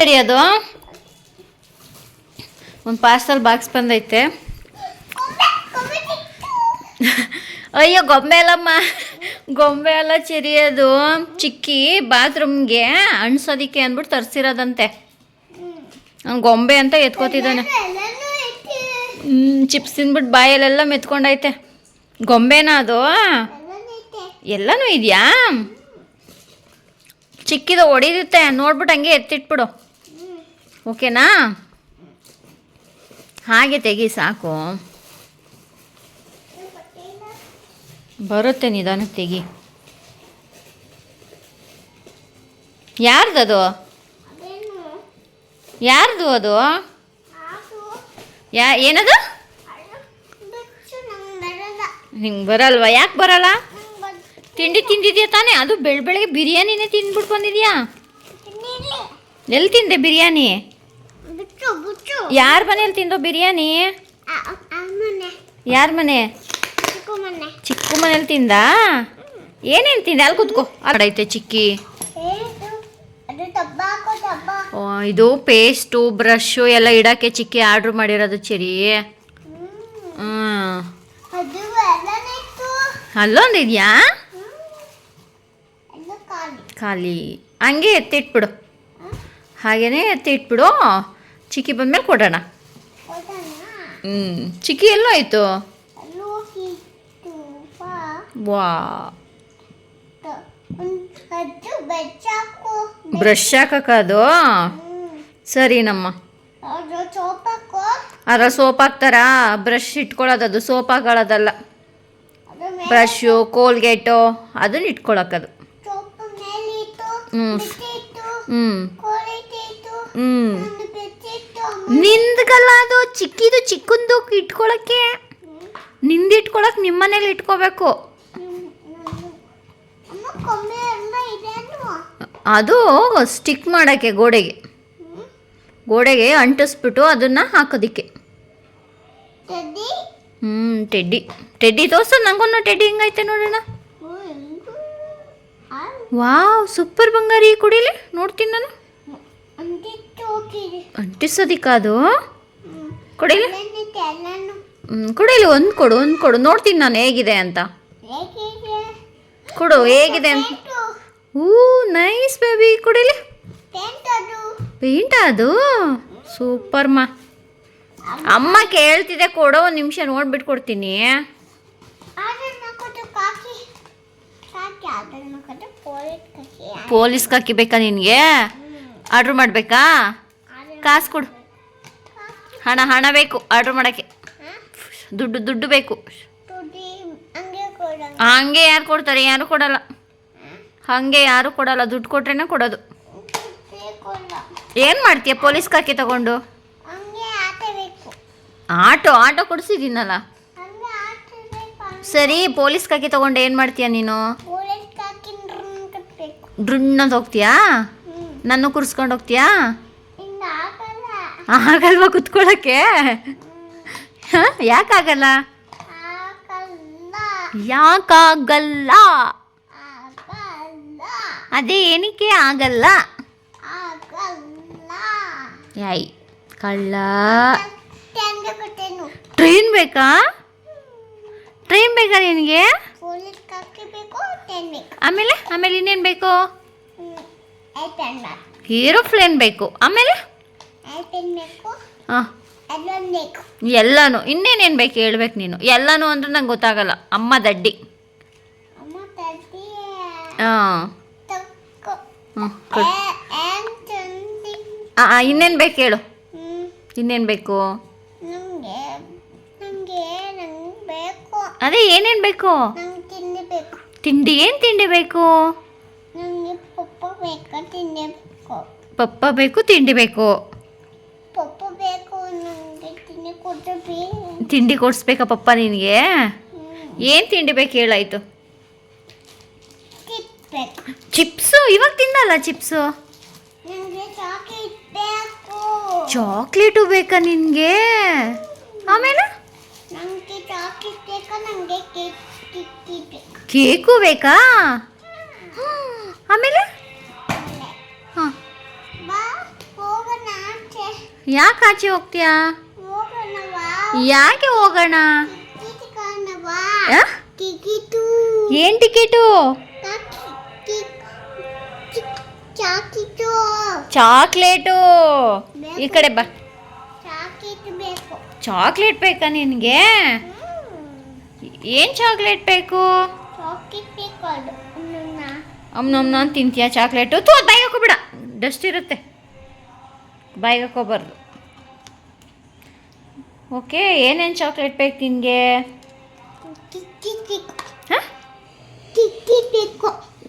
ಸರಿ, ಅದು. ಒಂದು ಪಾರ್ಸಲ್ ಬಾಕ್ಸ್ ಬಂದೈತೆ. ಅಯ್ಯೋ, ಗೊಂಬೆ ಅಲ್ಲಮ್ಮ ಗೊಂಬೆ ಅಲ್ಲ ಚಿರಿಯೋದು ಚಿಕ್ಕಿ ಬಾತ್ರೂಮ್ಗೆ ಅಣ್ಸೋದಿಕ್ಕೆ ಅಂದ್ಬಿಟ್ಟು ತರಿಸಿರೋದಂತೆ. ಗೊಂಬೆ ಅಂತ ಎತ್ಕೋತಿದ್ದಾನೆ. ಚಿಪ್ಸ್ ತಿಂದ್ಬಿಟ್ಟು ಬಾಯಲ್ಲೆಲ್ಲ ಮೆತ್ಕೊಂಡೈತೆ. ಗೊಂಬೆನಾ ಅದು? ಎಲ್ಲನೂ ಇದೆಯಾ? ಚಿಕ್ಕಿದು ಹೊಡಿದಿತ್ತೆ ನೋಡ್ಬಿಟ್ಟು ಹಂಗೆ ಎತ್ತಿಟ್ಬಿಡು. ಓಕೆನಾ? ಹಾಗೆ ತೆಗಿ, ಸಾಕು. ಬರುತ್ತೆ, ನಿಧಾನಕ್ಕೆ ತೆಗಿ. ಯಾರ್ದದು? ಯಾರ್ದು ಅದು? ಯಾ, ಏನದು? ನಿಂಗೆ ಬರಲ್ವಾ? ಯಾಕೆ ಬರಲ್ಲ? ತಿಂಡಿ ತಿಂದಿದ್ಯಾ ತಾನೇ? ಅದು ಬೆಳ ಬೆಳಗ್ಗೆ ಬಿರಿಯಾನಿನೇ ತಿಂದ್ಬಿಟ್ಟು ಬಂದಿದ್ಯಾ? ಎಲ್ಲಿ ತಿಂದೆ ಬಿರಿಯಾನಿ? ಯಾರ ಮನೇಲಿ ತಿಂದು ಬಿರಿಯಾನಿ? ಯಾರ ಮನೆ? ಚಿಕ್ಕ ಮನೆ ಚಿಕ್ಕು ಮನೇಲಿ ತಿಂದ? ಏನೇನು ತಿಂದೆ? ಅಲ್ಲಿ ಕೂತ್ಕೋ. ಅಡೈತೆ ಚಿಕ್ಕಿ. ಇದು ಪೇಸ್ಟು ಬ್ರಷು ಎಲ್ಲ ಇಡಕ್ಕೆ ಚಿಕ್ಕಿ ಆರ್ಡ್ರ್ ಮಾಡಿರೋದು ಚಿರಿ. ಎಲ್ಲ ಖಾಲಿ. ಖಾಲಿ. ಹಂಗೆ ಎತ್ತಿಟ್ಬಿಡು. ಹಾಗೇನೆ ಎತ್ತಿಟ್ಬಿಡು. ಚಿಕ್ಕಿ ಬಂದ್ಮೇಲೆ ಕೊಡೋಣ. ಹ್ಞೂ ಚಿಕ್ಕಿ ಎಲ್ಲೋ ಆಯಿತು ಅಲ್ಲೂ ಹೋಗಿತ್ತು ಬಾ ವಾ ಬ್ರಷ್ ಹಾಕಕ್ಕದು ಸರಿನಮ್ಮ ಅದ್ರ ಸೋಪ್ ಹಾಕ್ತಾರಾ? ಬ್ರಷ್ ಇಟ್ಕೊಳ್ಳೋದದು ಸೋಪ್ ಹಾಕೊಳ್ಳೋದಲ್ಲ ಬ್ರಷು ಕೋಲ್ಗೇಟು ಅದನ್ನ ಇಟ್ಕೊಳಕ್ಕದು ಹ್ಞೂ ಹ್ಞೂ ಹ್ಞೂ ನಿಂದ್ಗಲ್ಲ ಅದು ಚಿಕ್ಕಿದು ಚಿಕ್ಕಂದು ಇಟ್ಕೊಳಕ್ಕೆ. ನಿಂದಿಟ್ಕೊಳಕ್ಕೆ ಇಟ್ಕೊಳಕ್ ನಿಮ್ಮನೇಲಿ ಇಟ್ಕೋಬೇಕು. ಅದು ಸ್ಟಿಕ್ ಮಾಡೋಕ್ಕೆ ಗೋಡೆಗೆ. ಗೋಡೆಗೆ ಅಂಟಿಸ್ಬಿಟ್ಟು ಅದನ್ನು ಹಾಕೋದಿಕ್ಕೆ. ಹ್ಮ್ ಹ್ಞೂ ಟೆಡ್ಡಿ. ಟೆಡ್ಡಿ ದೋಸ್ತ ನಂಗೊಂದು ಟೆಡ್ಡಿ ಹಿಂಗೈತೆ ನೋಡೋಣ. ವಾವ್ ಸೂಪರ್ ಬಂಗಾರಿ ಕುಡಿಲಿ. ನೋಡ್ತೀನಿ ನಾನು. ಅಂತಿತ್ತು ಕೊಡಿಲ್ಲ ಅಂಟಿಸೋದಿಕ್ಕ ಅದು ಕುಡೀಲಿ ಎಲ್ಲನಿತ್ತು ಎಲ್ಲನು ಹ್ಞೂ ಕುಡೀಲಿ ಒಂದು ಕೊಡು ಒಂದು ಕೊಡು. ನೋಡ್ತೀನಿ ನಾನು ಹೇಗಿದೆ ಅಂತ. ಕೊಡು ಹೇಗಿದೆ ಅಂತ. ಹೂ ನೈಸ್ ಬೇಬಿ. ಕೊಡಿಲಿ ಪೇಂಟ್ ಅದು? ಸೂಪರ್ ಮಾ. ಅಮ್ಮ ಕೇಳ್ತಿದೆ ಕೊಡೋ ಒಂದು ನಿಮಿಷ ನೋಡ್ಬಿಟ್ಟು ಕೊಡ್ತೀನಿ. ಪೊಲೀಸ್ ಕಾಕಿ. ಬೇಕಾ ನಿನಗೆ? ಆರ್ಡ್ರ್ ಮಾಡಬೇಕಾ? ಕಾಸು ಕೊಡು. ಹಣ ಹಣ ಬೇಕು. ಆರ್ಡ್ರ್ ಮಾಡೋಕ್ಕೆ. ದುಡ್ಡು ದುಡ್ಡು ಬೇಕು. ಹಂಗೆ ಯಾರು ಕೊಡ್ತಾರೆ? ಯಾರು ಕೊಡಲ್ಲ. ಹಾಗೆ ಯಾರು ಕೊಡಲ್ಲ. ದುಡ್ಡು ಕೊಟ್ರೇನೆ ಕೊಡೋದು. ಏನ್ ಮಾಡ್ತೀಯ? ಪೊಲೀಸ್ ಕಾಕಿ ತಗೊಂಡು? ಆಟ ಆಟೋ ಕೊಡಿಸಿದ್ದೀನಲ್ಲ. ಆಟ ಸರಿ ಪೊಲೀಸ್ ಕಾಕಿ ತಗೊಂಡು ಏನು ಮಾಡ್ತೀಯ ನೀನು? ಡ್ರುಣ್ಣಂತ ಹೋಗ್ತೀಯಾ? ನನ್ನ ಕೂರಿಸ್ಕೊಂಡು ಹೋಗ್ತೀಯಾ? ಆಗಲ್ವಾ ಕುತ್ಕೊಳ್ಳೋಕ್ಕೆ ಯಾಕಾಗಲ್ಲ? ಆಗಲ್ಲ. ಯಾಕಾಗಲ್ಲ? ಆಗಲ್ಲ. ಅದೇ ಏನಕ್ಕೆ ಆಗಲ್ಲ? ಯಾಯ್ ಕಳ್ಳ. ಟ್ರೈನ್ ಬೇಕಾ? ಟ್ರೈನ್ ಬೇಕಾ ನಿನಗೆ? ಆಮೇಲೆ ಆಮೇಲೆ ಇನ್ನೇನು ಬೇಕು? ಏರೋಪ್ಲೇನ್ ಬೇಕು. ಆಮೇಲೆ? ಹಾಂ. ಎಲ್ಲನೂ. ಇನ್ನೇನೇನು ಬೇಕು ಹೇಳ್ಬೇಕು ನೀನು. ಎಲ್ಲಾನು ಅಂದ್ರೆ ನಂಗೆ ಗೊತ್ತಾಗಲ್ಲ. ಅಮ್ಮ ದಡ್ಡಿ. ಹಾಂ. ಹಾಂ ಇನ್ನೇನು ಬೇಕು ಹೇಳು. ಇನ್ನೇನು ಬೇಕು? ಅದೇ ಏನೇನು ಬೇಕು. ತಿಂಡಿ ಏನು ತಿಂಡಿ ಬೇಕು? ಬೇಕು ತಿಂಡಿ ಬೇಕು. ಪಪ್ಪ ಬೇಕು ತಿಂಡಿ ಬೇಕು. ಪಪ್ಪ ಬೇಕು ನನಗೆ ತಿಂಡಿ ತಿಂಡಿ ಕೊಡಿಸ್ಬೇಕಾ ಪಪ್ಪ ನಿನಗೆ? ಏನು ತಿಂಡಿ ಬೇಕು ಹೇಳಾಯ್ತು ಚಿಪ್ಸು ಇವಾಗ ತಿನ್ನಲ್ಲ ಚಿಪ್ಸು? ಚಾಕ್ಲೇಟ್ ಬೇಕಾ. ನಿನಗೆ? ಆಮೇಲೆ? ಕೇಕು ಬೇಕಾ. ಆಮೇಲೆ? ಯಾಕೆ ಆಚೆ ಹೋಗ್ತೀಯಾ? ಯಾಕೆ ಹೋಗೋಣ? ಏನ್ ಟಿಕೆಟು? ಚಾಕ್ಲೇಟು. ಈ ಕಡೆ ಬಾ. ಚಾಕ್ಲೇಟ್ ಬೇಕಾ ನಿನಗೆ? ಏನು ಚಾಕ್ಲೇಟ್ ಬೇಕು? ಅಮ್ನೊಮ್ನ ತಿಂತೀಯ ಚಾಕ್ಲೇಟು? ತೋ ಬಾಯಿಗೆ ಹಾಕೋಬಿಡ ಡಸ್ಟ್ ಇರುತ್ತೆ. ಬಾಯಿಗೆ ಹಾಕೋಬಾರ್ದು ಓಕೆ ಏನೇನು ಚಾಕ್ಲೇಟ್ ಬೇಕು ನಿನಗೆ?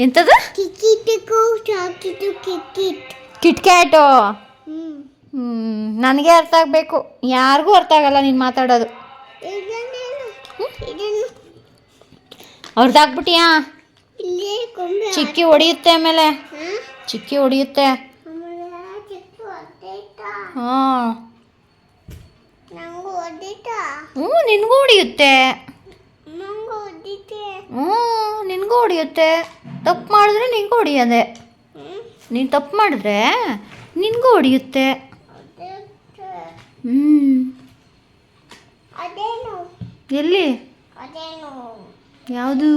ಎಂಥದ್ದು ಕಿಟ್ಕ್ಯಾಟು ಹ್ಞೂ ನನಗೆ ಅರ್ಥ ಆಗಬೇಕು. ಯಾರಿಗೂ ಅರ್ಥ ಆಗಲ್ಲ ನೀನು ಮಾತಾಡೋದು. ಅವ್ರದ್ದಾಗ್ಬಿಟ್ಟಿಯಾ ಚಿಕ್ಕಿ ಹೊಡೆಯುತ್ತೆ ಆಮೇಲೆ. ಚಿಕ್ಕಿ ಹೊಡೆಯುತ್ತೆ ಹಾಂ ಹ್ಞೂ ನಿನಗೂ ಹೊಡಿಯುತ್ತೆ. ಹ್ಞೂ ನಿನಗೂ ಹೊಡಿಯುತ್ತೆ. ತಪ್ಪು ಮಾಡಿದ್ರೆ ನಿನಗೂ ಹೊಡಿಯೋದೆ. ನೀನು ತಪ್ಪು ಮಾಡಿದ್ರೆ ನಿನಗೂ ಹೊಡಿಯುತ್ತೆ. ಹ್ಞೂ ಎಲ್ಲಿ? ಯಾವುದು?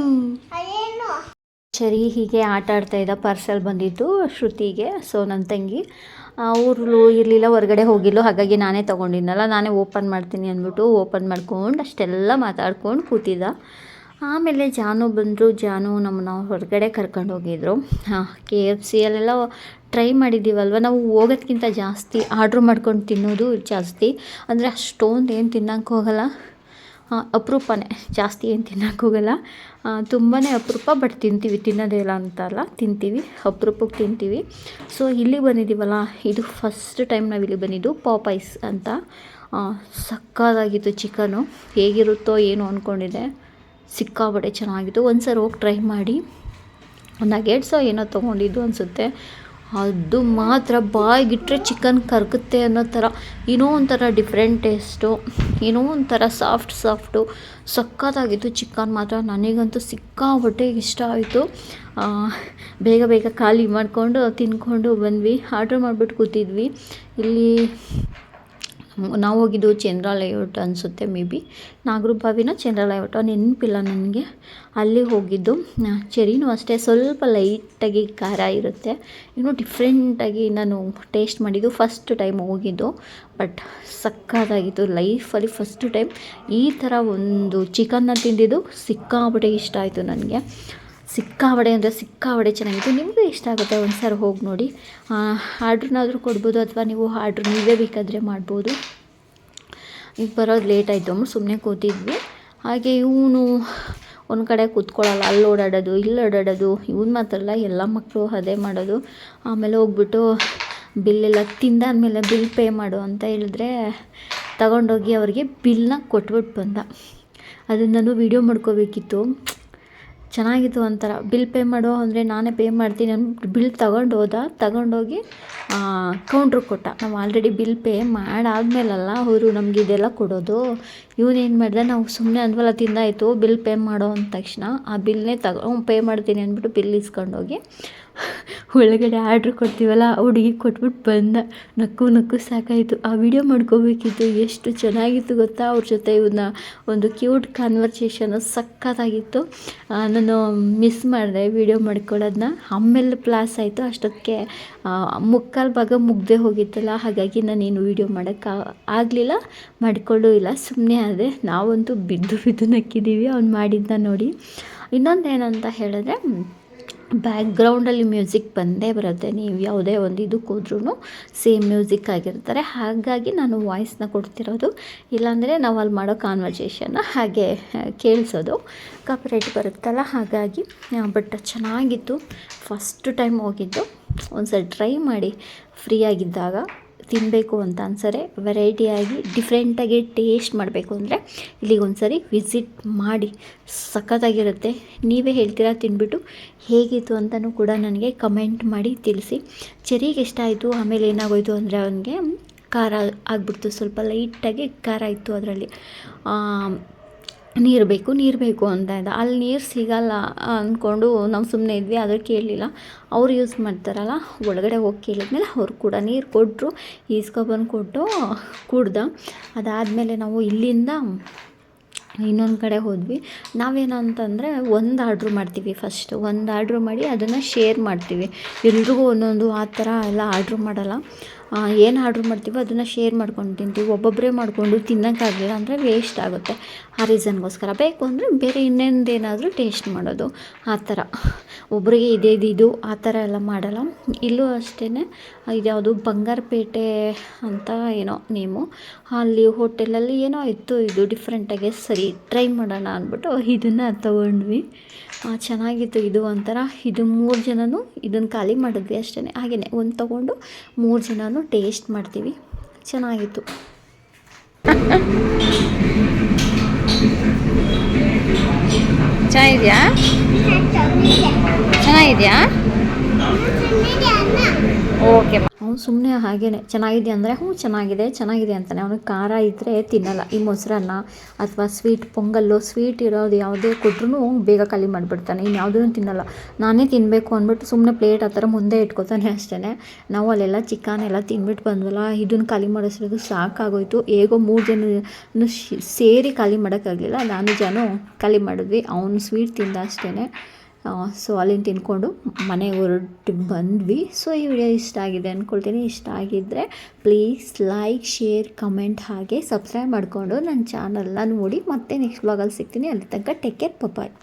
ಸರಿ ಹೀಗೆ ಆಟ ಆಡ್ತಾ ಇದ್ದ ಪಾರ್ಸೆಲ್ ಬಂದಿತ್ತು ಶ್ರುತಿಗೆ ಸೊ ನನ್ನ ತಂಗಿ. ಅವರು ಇರಲಿಲ್ಲ, ಹೊರಗಡೆ ಹೋಗಿಲ್ಲ, ಹಾಗಾಗಿ ನಾನೇ ತೊಗೊಂಡಿದ್ನಲ್ಲ, ನಾನೇ ಓಪನ್ ಮಾಡ್ತೀನಿ ಅಂದ್ಬಿಟ್ಟು ಓಪನ್ ಮಾಡ್ಕೊಂಡು ಅಷ್ಟೆಲ್ಲ ಮಾತಾಡ್ಕೊಂಡು ಕೂತಿದ್ದ. ಆಮೇಲೆ ಜಾನು ಬಂದರು, ಜಾನು ನಮ್ಮನ್ನ ಹೊರಗಡೆ ಕರ್ಕೊಂಡು ಹೋಗಿದ್ರು. ಹಾಂ, ಕೆ ಎಫ್ ಸಿ ಅಲ್ಲೆಲ್ಲ ಟ್ರೈ ಮಾಡಿದ್ದೀವಲ್ವ? ನಾವು ಹೋಗೋದ್ಕಿಂತ ಜಾಸ್ತಿ ಆರ್ಡ್ರ್ ಮಾಡ್ಕೊಂಡು ತಿನ್ನೋದು ಜಾಸ್ತಿ. ಅಂದರೆ ಅಷ್ಟೊಂದು ಏನು ತಿನ್ನೋಕೆ ಹೋಗಲ್ಲ. ಅಪರೂಪನೇ. ಜಾಸ್ತಿ ಏನು ತಿನ್ನೋಕ್ಕೋಗಲ್ಲ ತುಂಬಾ ಅಪರೂಪ ಬಟ್ ತಿಂತೀವಿ. ತಿನ್ನೋದೇ ಇಲ್ಲ ಅಂತಲ್ಲ ತಿಂತೀವಿ. ಅಪರೂಪಕ್ಕೆ ತಿಂತೀವಿ. ಸೊ ಇಲ್ಲಿ ಬಂದಿದ್ದೀವಲ್ಲ ಇದು ಫಸ್ಟ್ ಟೈಮ್ ನಾವು ಇಲ್ಲಿ ಬಂದಿದ್ದು ಪಾಪೈಸ್ ಅಂತ. ಸಕ್ಕದಾಗಿತ್ತು ಚಿಕನು ಹೇಗಿರುತ್ತೋ ಏನು ಅಂದ್ಕೊಂಡಿದ್ದೆ ಸಿಕ್ಕಾಬಟ್ಟೆ ಚೆನ್ನಾಗಿತ್ತು. ಒಂದು ಸರಿ ಹೋಗಿ ಟ್ರೈ ಮಾಡಿ. ನಗೆಟ್ಸೋ ಏನೋ ತೊಗೊಂಡಿದ್ದು ಅನಿಸುತ್ತೆ. ಅದು ಮಾತ್ರ ಬಾಯಿಗಿಟ್ರೆ ಚಿಕನ್ ಕರಗುತ್ತೆ ಅನ್ನೋ ಥರ. ಏನೋ ಒಂಥರ ಡಿಫ್ರೆಂಟ್ ಟೇಸ್ಟು ಏನೋ ಒಂಥರ ಸಾಫ್ಟ್ ಸಾಫ್ಟು ಸಖತ್ತಾಗಿತ್ತು ಚಿಕನ್ ಮಾತ್ರ. ನನಗಂತೂ ಸಿಕ್ಕಾಪಟ್ಟೆ ಇಷ್ಟ ಆಯಿತು. ಬೇಗ ಬೇಗ ಖಾಲಿ ಮಾಡಿಕೊಂಡು ತಿನ್ಕೊಂಡು ಬಂದ್ವಿ. ಆರ್ಡ್ರ್ ಮಾಡಿಬಿಟ್ಟು ಕೂತಿದ್ವಿ. ಇಲ್ಲಿ ನಾವು ಹೋಗಿದ್ದು ಚಂದ್ರ ಲೇಔಟ್ ಅನಿಸುತ್ತೆ ಮೇ ಬಿ ನಾಗರಬಾವಿನ ಚಂದ್ರ ಲೇಔಟ ನೆನಪಿಲ್ಲ ನನಗೆ. ಅಲ್ಲಿ ಹೋಗಿದ್ದು. ಚೆರಿನೂ ಅಷ್ಟೇ, ಸ್ವಲ್ಪ ಲೈಟಾಗಿ ಖಾರ ಇರುತ್ತೆ. ಇನ್ನು ಡಿಫ್ರೆಂಟಾಗಿ ನಾನು ಟೇಸ್ಟ್ ಮಾಡಿದ್ದು ಫಸ್ಟ್ ಟೈಮ್ ಹೋಗಿದ್ದು. ಬಟ್ ಸಕ್ಕತ್ತಾಗಿತ್ತು ಲೈಫಲ್ಲಿ ಫಸ್ಟ್ ಟೈಮ್ ಈ ಥರ ಒಂದು ಚಿಕನ್ನ ತಿಂದಿದ್ದು ಸಿಕ್ಕಾಪಟ್ಟೆ ಇಷ್ಟ ಆಯಿತು ನನಗೆ. ಸಿಕ್ಕಾಬಡೆ ಅಂದರೆ ಸಿಕ್ಕಾವಡೆ ಚೆನ್ನಾಗಿತ್ತು. ನಿಮಗೂ ಇಷ್ಟ ಆಗುತ್ತೆ ಒಂದು ಸಾರಿ ಹೋಗಿ ನೋಡಿ. ಆರ್ಡ್ರನ್ನಾದರೂ ಕೊಡ್ಬೋದು ಅಥವಾ ನೀವು ಆರ್ಡ್ರ್ ನೀವೇ ಬೇಕಾದರೆ ಮಾಡ್ಬೋದು. ಈಗ ಬರೋದು ಲೇಟ್ ಆಯಿತು ಅಂದ್ಬಿಟ್ಟು ಸುಮ್ಮನೆ ಕೂತಿದ್ವಿ. ಹಾಗೆ ಇವನು ಒಂದು ಕಡೆ ಕೂತ್ಕೊಳ್ಳಲ್ಲ, ಅಲ್ಲಿ ಓಡಾಡೋದು, ಇಲ್ಲಿ ಓಡಾಡೋದು, ಇವನು ಮಾತ್ರ ಅಲ್ಲ ಎಲ್ಲ ಮಕ್ಕಳು ಅದೇ ಮಾಡೋದು. ಆಮೇಲೆ ಹೋಗ್ಬಿಟ್ಟು ಬಿಲ್ಲೆಲ್ಲ ತಿಂದಾದ್ಮೇಲೆ ಬಿಲ್ ಪೇ ಮಾಡು ಅಂತ ಹೇಳಿದ್ರೆ ತಗೊಂಡೋಗಿ ಅವರಿಗೆ ಬಿಲ್ನ ಕೊಟ್ಬಿಟ್ಟು ಬಂದ. ಅದನ್ನು ನಾನು ವೀಡಿಯೋ ಮಾಡ್ಕೋಬೇಕಿತ್ತು. ಚೆನ್ನಾಗಿತ್ತು ಒಂಥರ. ಬಿಲ್ ಪೇ ಮಾಡೋ ಅಂದರೆ ನಾನೇ ಪೇ ಮಾಡ್ತೀನಿ ಅಂದ್ಬಿಟ್ಟು ಬಿಲ್ ತಗೊಂಡು ಹೋದ ತಗೊಂಡೋಗಿ ಕೌಂಟ್ರ್ ಕೊಟ್ಟ. ನಾವು ಆಲ್ರೆಡಿ ಬಿಲ್ ಪೇ ಮಾಡಾದ್ಮೇಲಲ್ಲ ಅವರು ನಮ್ಗೆ ಇದೆಲ್ಲ ಕೊಡೋದು. ಇವನೇನು ಮಾಡಿದೆ, ನಾವು ಸುಮ್ಮನೆ ಅಂದ್ವಲ್ಲ, ತಿಂದಾಯಿತು, ಬಿಲ್ ಪೇ ಮಾಡೋ ಅಂದ ತಕ್ಷಣ ಆ ಬಿಲ್ನೇ ತಗೊ ಪೇ ಮಾಡ್ತೀನಿ ಅಂದ್ಬಿಟ್ಟು ಬಿಲ್ ಇಸ್ಕೊಂಡೋಗಿ ಒಳಗಡೆ ಆರ್ಡ್ರ್ ಕೊಡ್ತೀವಲ್ಲ, ಆ ಹುಡುಗಿ ಕೊಟ್ಬಿಟ್ಟು ಬಂದ. ನಕ್ಕು ನಕ್ಕು ಸಾಕಾಯಿತು. ಆ ವಿಡಿಯೋ ಮಾಡ್ಕೋಬೇಕಿತ್ತು. ಎಷ್ಟು ಚೆನ್ನಾಗಿತ್ತು ಗೊತ್ತಾ ಅವ್ರ ಜೊತೆ ಇವನ್ನ ಒಂದು ಕ್ಯೂಟ್ ಕಾನ್ವರ್ಸೇಷನು ಸಖತ್ತಾಗಿತ್ತು. ನಾನು ಮಿಸ್ ಮಾಡಿದೆ ವಿಡಿಯೋ ಮಾಡ್ಕೊಳ್ಳೋದನ್ನ ಆಮೇಲೆ ಪ್ಲಾಸ್ ಆಯಿತು. ಅಷ್ಟೊತ್ತಿಗೆ ಮುಕ್ಕಾಲು ಭಾಗ ಮುಗ್ದೇ ಹೋಗಿತ್ತಲ್ಲ, ಹಾಗಾಗಿ ನಾನೇನು ವೀಡಿಯೋ ಮಾಡೋಕ್ಕೆ ಆಗಲಿಲ್ಲ. ಮಾಡಿಕೊಳ್ಳೂ ಇಲ್ಲ. ಸುಮ್ಮನೆ ಆದರೆ ನಾವಂತೂ ಬಿದ್ದು ಬಿದ್ದು ನಕ್ಕಿದ್ದೀವಿ ಅವ್ನು ಮಾಡಿದ್ದ ನೋಡಿ. ಇನ್ನೊಂದೇನಂತ ಹೇಳಿದ್ರೆ ಬ್ಯಾಕ್ಗ್ರೌಂಡಲ್ಲಿ ಮ್ಯೂಸಿಕ್ ಬಂದೇ ಬರುತ್ತೆ. ನೀವು ಯಾವುದೇ ಒಂದು ಇದಕ್ಕೆ ಹೋದ್ರೂ ಸೇಮ್ ಮ್ಯೂಸಿಕ್ ಆಗಿರ್ತಾರೆ. ಹಾಗಾಗಿ ನಾನು ವಾಯ್ಸ್ನ ಕೊಡ್ತಿರೋದು. ಇಲ್ಲಾಂದರೆ ನಾವು ಅಲ್ಲಿ ಮಾಡೋ ಕಾನ್ವರ್ಸೇಷನ್ನ ಹಾಗೆ ಕೇಳಿಸೋದು. ಕಾಪಿರೈಟ್ ಬರುತ್ತಲ್ಲ, ಹಾಗಾಗಿ ಬಟ್ ಚೆನ್ನಾಗಿತ್ತು. ಫಸ್ಟ್ ಟೈಮ್ ಹೋಗಿದ್ದು. ಒಂದು ಸಲ ಟ್ರೈ ಮಾಡಿ. ಫ್ರೀ ಆಗಿದ್ದಾಗ ತಿನ್ನಬೇಕು ಅಂತ ಅನ್ಸರೆ ವೆರೈಟಿಯಾಗಿ ಡಿಫ್ರೆಂಟಾಗಿ ಟೇಸ್ಟ್ ಮಾಡಬೇಕು ಅಂದರೆ ಇಲ್ಲಿಗೆ ಒಂದ್ಸರಿ ವಿಸಿಟ್ ಮಾಡಿ ಸಖತ್ತಾಗಿರುತ್ತೆ. ನೀವೇ ಹೇಳ್ತೀರಾ ತಿನ್ಬಿಟ್ಟು? ಹೇಗಿತ್ತು ಅಂತಲೂ ಕೂಡ ನನಗೆ ಕಮೆಂಟ್ ಮಾಡಿ ತಿಳಿಸಿ. ಚೆರಿಗೆ ಆಯಿತು, ಆಮೇಲೆ ಏನಾಗೋಯಿತು ಅಂದರೆ ಅವನಿಗೆ ಖಾರ ಆಗಿಬಿಡ್ತು. ಸ್ವಲ್ಪ ಲೈಟಾಗಿ ಖಾರ ಇತ್ತು ಅದರಲ್ಲಿ. ನೀರು ಬೇಕು ನೀರು ಬೇಕು ಅಂತ ಇದ್ದ ಅಲ್ಲಿ ನೀರು ಸಿಗಲ್ಲ ಅಂದ್ಕೊಂಡು ನಾವು ಸುಮ್ಮನೆ ಇದ್ವಿ, ಆದರೆ ಕೇಳಲಿಲ್ಲ. ಅವ್ರು ಯೂಸ್ ಮಾಡ್ತಾರಲ್ಲ, ಒಳಗಡೆ ಹೋಗಿ ಕೇಳಿದ್ಮೇಲೆ ಅವ್ರು ಕೂಡ ನೀರು ಕೊಟ್ಟರು ಈಸ್ಕೊಬಂದು ಕೊಟ್ಟು ಕುಡ್ದ. ಅದಾದಮೇಲೆ ನಾವು ಇಲ್ಲಿಂದ ಇನ್ನೊಂದು ಕಡೆ ಹೋದ್ವಿ. ನಾವೇನಂತಂದರೆ ಒಂದು ಆರ್ಡ್ರ್ ಮಾಡ್ತೀವಿ ಫಸ್ಟು ಒಂದು ಆರ್ಡ್ರ್ ಮಾಡಿ ಅದನ್ನು ಶೇರ್ ಮಾಡ್ತೀವಿ. ಎಲ್ರಿಗೂ ಒಂದೊಂದು ಆ ಥರ ಎಲ್ಲ ಆರ್ಡ್ರ್ ಮಾಡಲ್ಲ. ಏನು ಆರ್ಡ್ರ್ ಮಾಡ್ತೀವೋ ಅದನ್ನು ಶೇರ್ ಮಾಡ್ಕೊಂಡು ತಿಂತೀವಿ. ಒಬ್ಬೊಬ್ಬರೇ ಮಾಡಿಕೊಂಡು ತಿನ್ನೋಕ್ಕಾಗಲಿಲ್ಲ ಅಂದರೆ ವೇಸ್ಟ್ ಆಗುತ್ತೆ. ಆ ರೀಸನ್ಗೋಸ್ಕರ ಬೇಕು ಅಂದರೆ ಬೇರೆ ಇನ್ನೊಂದೇನಾದರೂ ಟೇಸ್ಟ್ ಮಾಡೋದು. ಆ ಥರ. ಒಬ್ಬರಿಗೆ ಇದೇ ಇದು ಆ ಥರ ಎಲ್ಲ ಮಾಡಲ್ಲ. ಇಲ್ಲೂ ಅಷ್ಟೇ ಇದ್ಯಾವುದು ಬಂಗಾರಪೇಟೆ ಅಂತ ಏನೋ ನೇಮು. ಅಲ್ಲಿ ಹೋಟೆಲಲ್ಲಿ ಏನೋ ಇತ್ತು, ಇದು ಡಿಫ್ರೆಂಟಾಗಿ ಸರಿ ಟ್ರೈ ಮಾಡೋಣ ಅಂದ್ಬಿಟ್ಟು ಇದನ್ನು ತೊಗೊಂಡ್ವಿ. ಚೆನ್ನಾಗಿತ್ತು ಇದು ಒಂಥರ. ಇದು ಮೂರು ಜನನೂ ಇದನ್ನು ಖಾಲಿ ಮಾಡಿದ್ವಿ ಅಷ್ಟೇ ಹಾಗೆಯೇ ಒಂದು ತೊಗೊಂಡು ಮೂರು ಜನನೂ ಟೇಸ್ಟ್ ಮಾಡ್ತೀವಿ. ಚೆನ್ನಾಗಿತ್ತು. ಚೆನ್ನಾಗಿದೆಯಾ? ಚೆನ್ನಾಗಿದೆಯಾ? ಓಕೆ ಅವ್ನು ಸುಮ್ಮನೆ ಹಾಗೇನೆ. ಚೆನ್ನಾಗಿದೆ ಅಂದರೆ, ಹ್ಞೂ, ಚೆನ್ನಾಗಿದೆ ಚೆನ್ನಾಗಿದೆ ಅಂತಾನೆ. ಅವನಿಗೆ ಖಾರ ಇದ್ದರೆ ತಿನ್ನಲ್ಲ. ಈ ಮೊಸರನ್ನ ಅಥವಾ ಸ್ವೀಟ್ ಪೊಂಗಲ್ಲು ಸ್ವೀಟ್ ಇರೋದು ಯಾವುದೇ ಕೊಟ್ರೂ ಬೇಗ ಖಾಲಿ ಮಾಡಿಬಿಡ್ತಾನೆ. ಇನ್ನು ಯಾವುದೂ ತಿನ್ನಲ್ಲ. ನಾನೇ ತಿನ್ನಬೇಕು ಅಂದ್ಬಿಟ್ಟು ಸುಮ್ಮನೆ ಪ್ಲೇಟ್ ಆ ಥರ ಮುಂದೆ ಇಟ್ಕೊತಾನೆ ಅಷ್ಟೇ ನಾವು ಅಲ್ಲೆಲ್ಲ ಚಿಕನ್ ಎಲ್ಲ ತಿನ್ಬಿಟ್ಟು ಬಂದ್ವಲ್ಲ, ಇದನ್ನು ಖಾಲಿ ಮಾಡಿಸಿರೋದು ಸಾಕಾಗೋಯ್ತು. ಹೇಗೋ ಮೂರು ಜನ ಸೇರಿ ಖಾಲಿ ಮಾಡೋಕ್ಕಾಗಲಿಲ್ಲ. ನಾನು ಜನ ಖಾಲಿ ಮಾಡಿದ್ವಿ. ಅವನು ಸ್ವೀಟ್ ತಿಂದ ಅಷ್ಟೇ ಸೊ ಅಲ್ಲಿಂದ ತಿನ್ಕೊಂಡು ಮನೆಗೆ ಹೊರಟು ಬಂದ್ವಿ. ಸೊ ಈ ವಿಡಿಯೋ ಇಷ್ಟ ಆಗಿದೆ ಅಂದ್ಕೊಳ್ತೀನಿ ಇಷ್ಟ ಆಗಿದ್ದರೆ ಪ್ಲೀಸ್ ಲೈಕ್ ಶೇರ್ ಕಮೆಂಟ್ ಹಾಗೆ ಸಬ್ಸ್ಕ್ರೈಬ್ ಮಾಡಿಕೊಂಡು ನನ್ನ ಚಾನಲ್ನ ನೋಡಿ. ಮತ್ತೆ ನೆಕ್ಸ್ಟ್ ಬ್ಲಾಗಲ್ಲಿ ಸಿಗ್ತೀನಿ. ಅಲ್ಲಿ ತನಕ ಟೇಕ್ ಕೇರ್ ಪಪಾಯ್